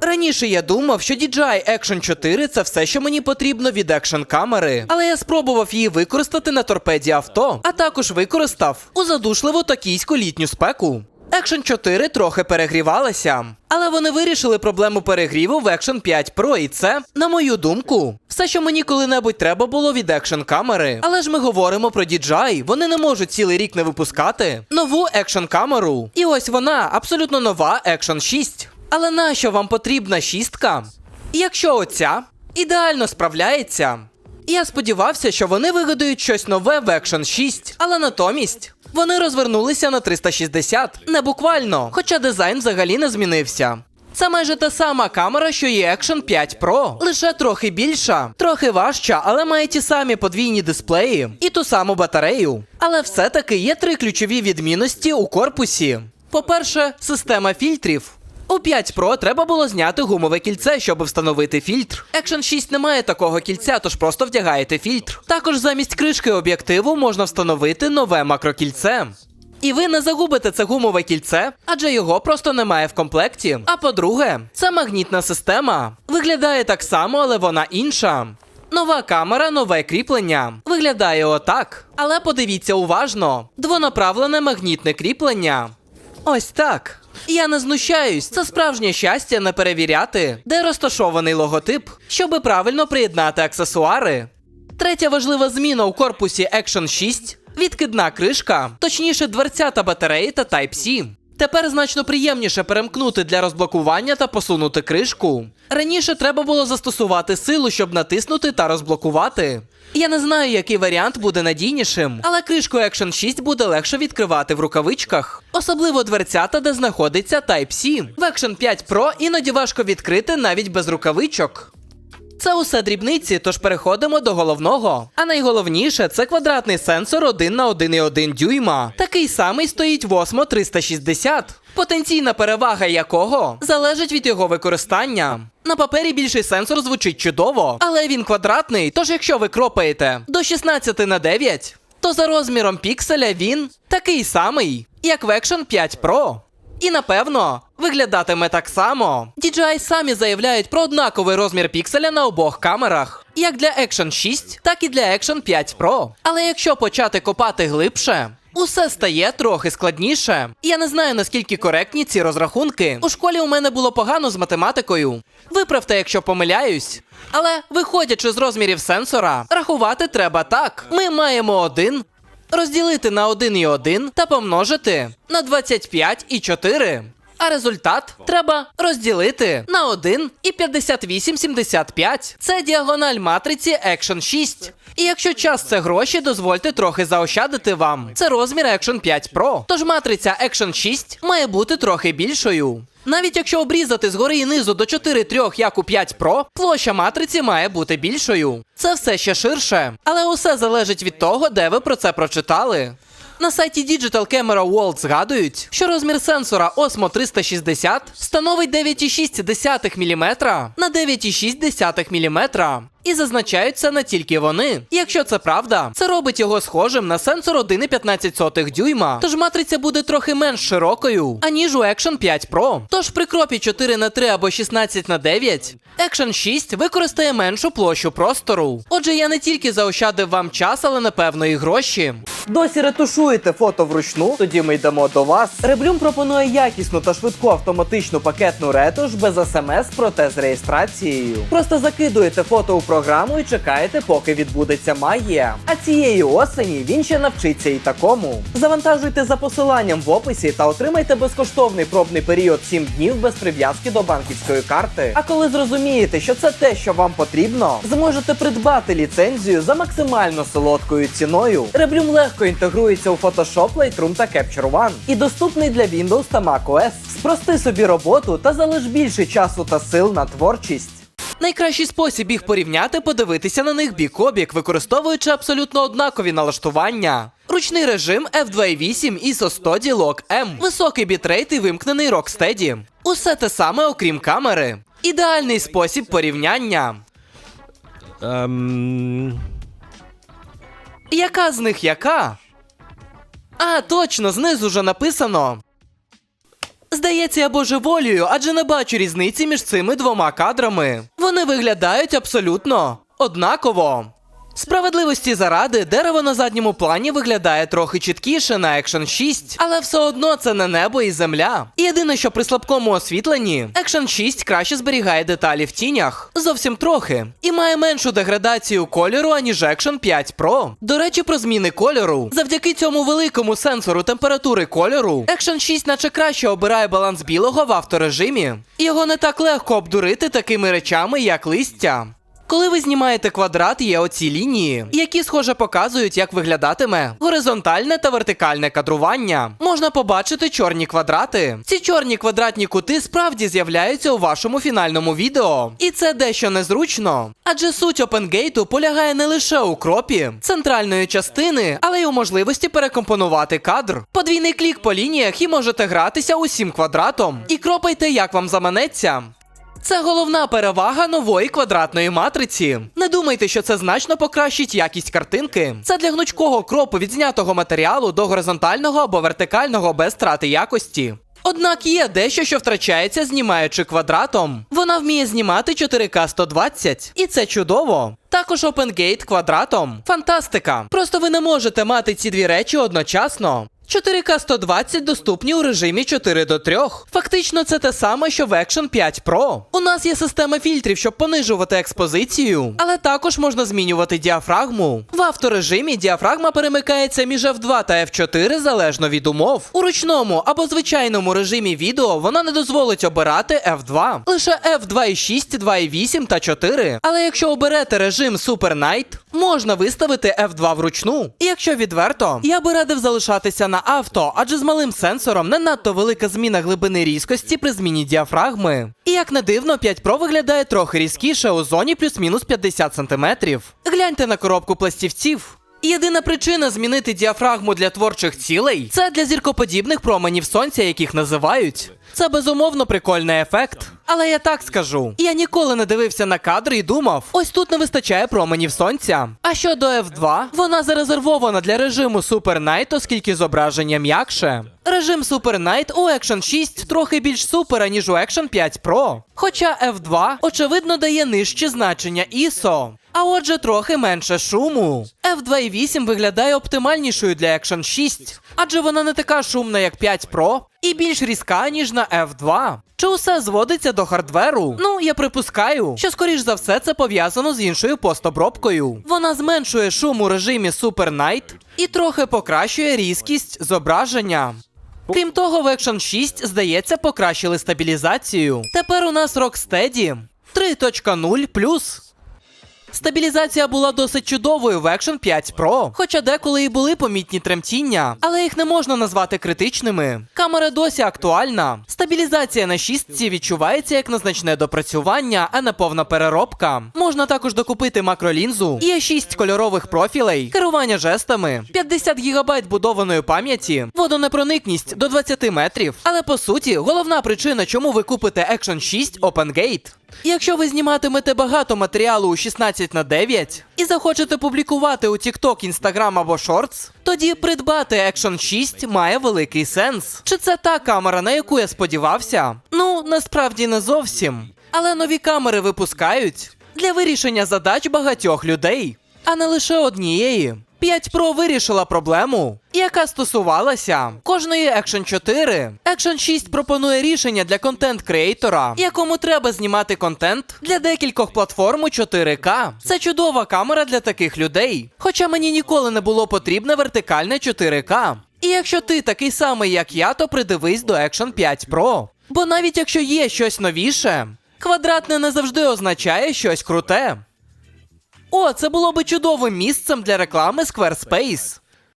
Раніше я думав, що DJI Action 4 це все, що мені потрібно від екшн камери, але я спробував її використати на торпеді авто, а також використав у задушливу токійську літню спеку. Action 4 трохи перегрівалася, але вони вирішили проблему перегріву в Action 5 Pro, і це, на мою думку, все, що мені коли-небудь треба було від екшн камери. Але ж ми говоримо про DJI, вони не можуть цілий рік не випускати нову екшн камеру. І ось вона, абсолютно нова Action 6. Але нащо вам потрібна шістка? Якщо оця ідеально справляється. Я сподівався, що вони вигадають щось нове в Action 6, але натомість вони розвернулися на 360, не буквально, хоча дизайн взагалі не змінився. Це майже та сама камера, що і Action 5 Pro, лише трохи більша, трохи важча, але має ті самі подвійні дисплеї і ту саму батарею. Але все-таки є три ключові відмінності у корпусі. По-перше, система фільтрів. У 5 Pro треба було зняти гумове кільце, щоб встановити фільтр. Action 6 не має такого кільця, тож просто вдягаєте фільтр. Також замість кришки об'єктиву можна встановити нове макрокільце. І ви не загубите це гумове кільце, адже його просто немає в комплекті. А по-друге, це магнітна система. Виглядає так само, але вона інша. Нова камера, нове кріплення. Виглядає отак. Але подивіться уважно: двонаправлене магнітне кріплення. Ось так. Я не знущаюсь. Це справжнє щастя не перевіряти, де розташований логотип, щоби правильно приєднати аксесуари. Третя важлива зміна у корпусі Action 6 відкидна кришка, точніше дверця та батареї та Type-C. Тепер значно приємніше перемкнути для розблокування та посунути кришку. Раніше треба було застосувати силу, щоб натиснути та розблокувати. Я не знаю, який варіант буде надійнішим, але кришку Action 6 буде легше відкривати в рукавичках, особливо дверцята, де знаходиться Type-C. В Action 5 Pro іноді важко відкрити навіть без рукавичок. Це усе дрібниці, тож переходимо до головного. А найголовніше це квадратний сенсор 1 на 1,1 дюйма. Такий самий стоїть в Osmo 360, потенційна перевага якого залежить від його використання. На папері більший сенсор звучить чудово, але він квадратний, тож якщо ви кропаєте до 16 на 9, то за розміром пікселя він такий самий, як в Action 5 Pro. І напевно виглядатиме так само. DJI самі заявляють про однаковий розмір пікселя на обох камерах, як для Action 6, так і для Action 5 Pro. Але якщо почати копати глибше. Усе стає трохи складніше. Я не знаю наскільки коректні ці розрахунки. У школі у мене було погано з математикою. Виправте, якщо помиляюсь. Але виходячи з розмірів сенсора, рахувати треба так: ми маємо один розділити на 1 і 1 та помножити на 25 і 4. А результат треба розділити на 1 і 58,75. Це діагональ матриці Action 6. І якщо час це гроші, дозвольте трохи заощадити вам. Це розмір Action 5 Pro. Тож матриця Action 6 має бути трохи більшою. Навіть якщо обрізати згори і низу до 4-3, як у 5 Pro, площа матриці має бути більшою. Це все ще ширше, але усе залежить від того, де ви про це прочитали. На сайті Digital Camera World згадують, що розмір сенсора Osmo 360 становить 9,6 мм на 9,6 мм. І зазначають це не тільки вони. Якщо це правда, це робить його схожим на сенсор 1,15 дюйма. Тож матриця буде трохи менш широкою, аніж у Action 5 Pro. Тож при кропі 4 на 3 або 16 на 9 Action 6 використає меншу площу простору. Отже, я не тільки заощадив вам час, але напевно і гроші. Досі ретушуєте фото вручну, тоді ми йдемо до вас. Реблюм пропонує якісну та швидку автоматичну пакетну ретуш без смс, проте з реєстрацією. Просто закидуєте фото у програму і чекаєте, поки відбудеться магія. А цієї осені він ще навчиться і такому. Завантажуйте за посиланням в описі та отримайте безкоштовний пробний період 7 днів без прив'язки до банківської карти. А коли зрозумієте, що це те, що вам потрібно, зможете придбати ліцензію за максимально солодкою ціною. Реблюм легко інтегрується у Photoshop, Lightroom та Capture One і доступний для Windows та macOS. Спрости собі роботу та залиш більше часу та сил на творчість. Найкращий спосіб їх порівняти подивитися на них бік обік, використовуючи абсолютно однакові налаштування. Ручний режим F2.8 ISO 100 Log M, високий бітрейт і вимкнений Rocksteady. Усе те саме, окрім камери. Ідеальний спосіб порівняння. Ем... Яка з них яка? А, точно, знизу вже написано. Здається, я божеволію, адже не бачу різниці між цими двома кадрами. Вони виглядають абсолютно однаково. Справедливості заради, дерево на задньому плані виглядає трохи чіткіше на Action 6, але все одно це не небо і земля. І Єдине, що при слабкому освітленні, Action 6 краще зберігає деталі в тінях, зовсім трохи, і має меншу деградацію кольору, аніж Action 5 Pro. До речі, про зміни кольору. Завдяки цьому великому сенсору температури кольору, Action 6 наче краще обирає баланс білого в авторежимі. І Його не так легко обдурити такими речами, як листя. Коли ви знімаєте квадрат, є оці лінії, які схоже показують, як виглядатиме горизонтальне та вертикальне кадрування. Можна побачити чорні квадрати. Ці чорні квадратні кути справді з'являються у вашому фінальному відео. І це дещо незручно. Адже суть OpenGate полягає не лише у кропі центральної частини, але й у можливості перекомпонувати кадр. Подвійний клік по лініях і можете гратися усім квадратом. І кропайте, як вам заманеться. Це головна перевага нової квадратної матриці. Не думайте, що це значно покращить якість картинки. Це для гнучкого кропу від знятого матеріалу до горизонтального або вертикального без втрати якості. Однак є дещо, що втрачається, знімаючи квадратом. Вона вміє знімати 4К 120, і це чудово. Також OpenGate квадратом. Фантастика! Просто ви не можете мати ці дві речі одночасно. 4К 120 доступні у режимі 4 до 3. Фактично, це те саме, що в Action 5 Pro. У нас є система фільтрів, щоб понижувати експозицію, але також можна змінювати діафрагму. В авторежимі діафрагма перемикається між F2 та F4 залежно від умов. У ручному або звичайному режимі відео вона не дозволить обирати F2, лише F2.6, 2.8 та 4. Але якщо оберете режим Super Night, можна виставити F2 вручну. І якщо відверто, я би радив залишатися на авто, адже з малим сенсором не надто велика зміна глибини різкості при зміні діафрагми. І як не дивно, 5 Pro виглядає трохи різкіше у зоні плюс-мінус 50 см. Гляньте на коробку пластівців. Єдина причина змінити діафрагму для творчих цілей це для зіркоподібних променів сонця, яких називають. Це безумовно прикольний ефект. Але я так скажу: я ніколи не дивився на кадри і думав, ось тут не вистачає променів сонця. А щодо F2, вона зарезервована для режиму Super Night, оскільки зображення м'якше. Режим Super Night у Action 6 трохи більш супер, ніж у Action 5 Pro. Хоча F2, очевидно, дає нижче значення ISO. А отже, трохи менше шуму. F2.8 виглядає оптимальнішою для Action 6, адже вона не така шумна, як 5 Pro, і більш різка, ніж на F2. Чи усе зводиться до хардверу? Ну, я припускаю, що скоріш за все це пов'язано з іншою постобробкою. Вона зменшує шум у режимі Super Night і трохи покращує різкість зображення. Крім того, в Action 6, здається, покращили стабілізацію. Тепер у нас Rocksteady 3.0 Стабілізація була досить чудовою в Action 5 Pro, хоча деколи і були помітні тремтіння, але їх не можна назвати критичними. Камера досі актуальна. Стабілізація на 6 відчувається як незначне допрацювання, а не повна переробка. Можна також докупити макролінзу. Є 6 кольорових профілей, керування жестами, 50 ГБ будованої пам'яті, водонепроникність до 20 метрів. Але по суті, головна причина, чому ви купите Action 6 OpenGate, Якщо ви зніматимете багато матеріалу у 16 на 9 і захочете публікувати у TikTok, Instagram або Shorts, тоді придбати Action 6 має великий сенс. Чи це та камера, на яку я сподівався? Ну, насправді не зовсім. Але нові камери випускають для вирішення задач багатьох людей, а не лише однієї. 5 Pro вирішила проблему, яка стосувалася кожної Action 4. Action 6 пропонує рішення для контент-креатора, якому треба знімати контент для декількох платформ у 4К. Це чудова камера для таких людей. Хоча мені ніколи не було потрібне вертикальне 4К. І якщо ти такий самий, як я, то придивись до Action 5 Pro. Бо навіть якщо є щось новіше, квадратне не завжди означає щось круте. О, це було би чудовим місцем для реклами Squarespace.